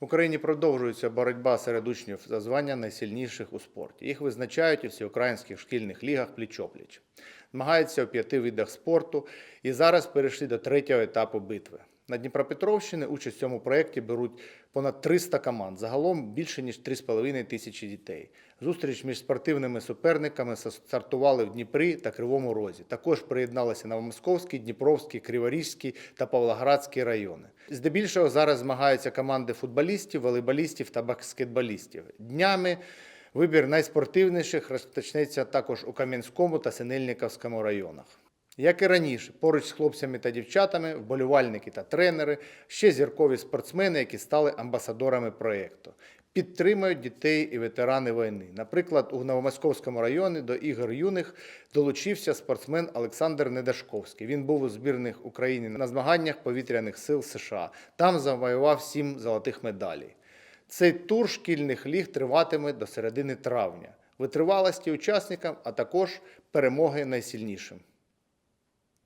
В Україні продовжується боротьба серед учнів за звання найсильніших у спорті. Їх визначають у всеукраїнських шкільних лігах пліч-опліч. Змагаються у п'яти видах спорту і зараз перейшли до третього етапу битви. На Дніпропетровщині участь в цьому проєкті беруть понад 300 команд, загалом більше ніж 3,5 тисячі дітей. Зустріч між спортивними суперниками стартували в Дніпрі та Кривому Розі. Також приєдналися Новомосковський, Дніпровський, Криворізький та Павлоградський райони. Здебільшого зараз змагаються команди футболістів, волейболістів та баскетболістів. Днями вибір найспортивніших розпочнеться також у Кам'янському та Синельниковському районах. Як і раніше, поруч з хлопцями та дівчатами, вболівальники та тренери, ще зіркові спортсмени, які стали амбасадорами проєкту. Підтримують дітей і ветерани війни. Наприклад, у Новомосковському районі до ігор юних долучився спортсмен Олександр Недашковський. Він був у збірних України на змаганнях повітряних сил США. Там завоював сім золотих медалей. Цей тур шкільних ліг триватиме до середини травня. Витривалості учасникам, а також перемоги найсильнішим.